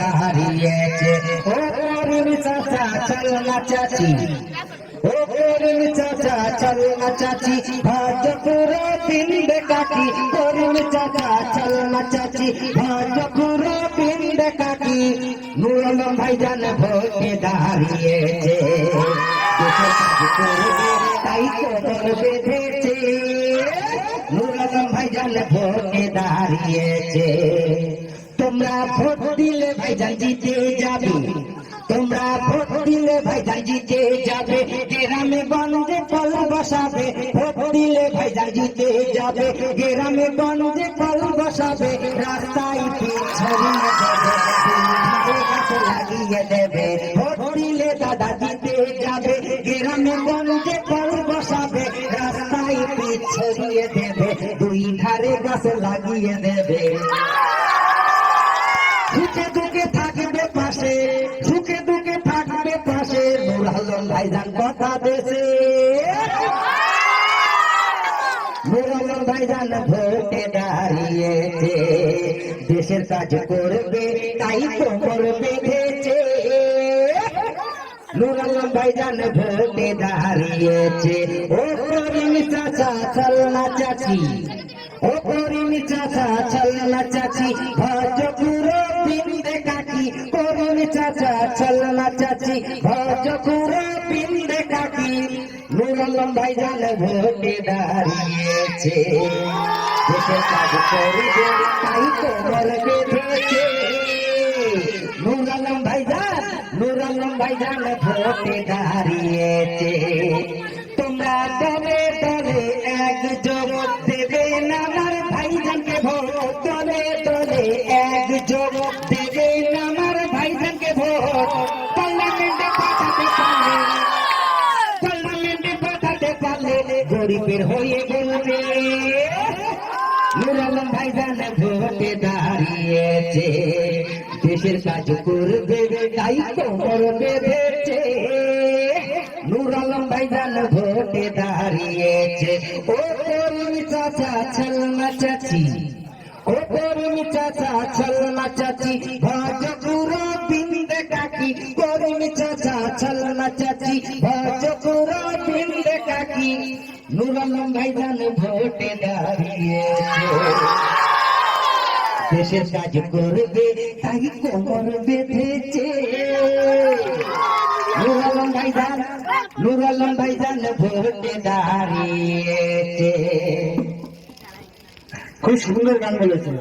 দাঁড়িয়েছে ও করিম চাচা, চল না চাচি। ও করিম চাচা, চল না চাচি। ভাজ পুরো পিন্ড কাকি করিম চাচা, চল না চাচি। ভাজ পুরো পিন্ড কাকি নুরম ভাইজান ভোটে দাঁড়িয়েছে তাই কবর বেঁধেছে। নুরম ভাইজান ভোটে দাঁড়িয়েছে তোমরা ভোট দিলে ভাইজান জিতে যাবে। তোমরা ভোট দিলে ভাইজান জিতে যাবে। গ্রামে গঞ্জে কল বসাবে। ভোট দিলে ভাইজান জিতে যাবে। গ্রামে গঞ্জে কল বসাবে। রাস্তায় ছড়িয়ে দেবে। লাগিয়ে দেবে। ভোট দিলে দাদা জিতে যাবে। গ্রামে গঞ্জে কল বসাবে। রাস্তায় ছড়িয়ে দেবে। দুই ধারে গাছ লাগিয়ে দেবে। ভাইজান কথা দেশে আলম ভাইজান ভোটে দাঁড়িয়েছে। দেশের কাজ করবে, তাই কোমর বেঁধেছে। নুর আলম ভাইজান ভোটে দাঁড়িয়েছে। ও করিম চাচা, চল না চাচি। ও করিম চাচা, চল না চাচি। ভজ পুরো পিন্দে কাকি, করিম চাচা, চল না চাচি। ভজ পুরো পিন্দে কাকি নুর আলম ভাইজান ভোটে দাঁড়িয়েছে দেশের কাজ করবে তাই কোমর গরিবের হয়ে গেলে নুর আলম ভাইজান ভোটে দাঁড়িয়েছে। দেশের কাজ করবে তাই কোমর বেঁধেছে। নুর আলম ভাইজান ভোটে দাঁড়িয়েছে। ও করিম চাচা না চাচি। ও করিম চাচা না চাচি। ভাজ পুরো বিন্দে কাকি। করিম চাচা না চাচি। ভাজ পুরো বিন্দে কাকি। নুর ভাইজান ভোটে দাঁড়িয়েছে দেশের কাজ করবে, তাই কোমর বেঁধেছে। নুর ভাইজান নুর ভাইজান ভোটে খুব সুন্দর গান বলেছিল।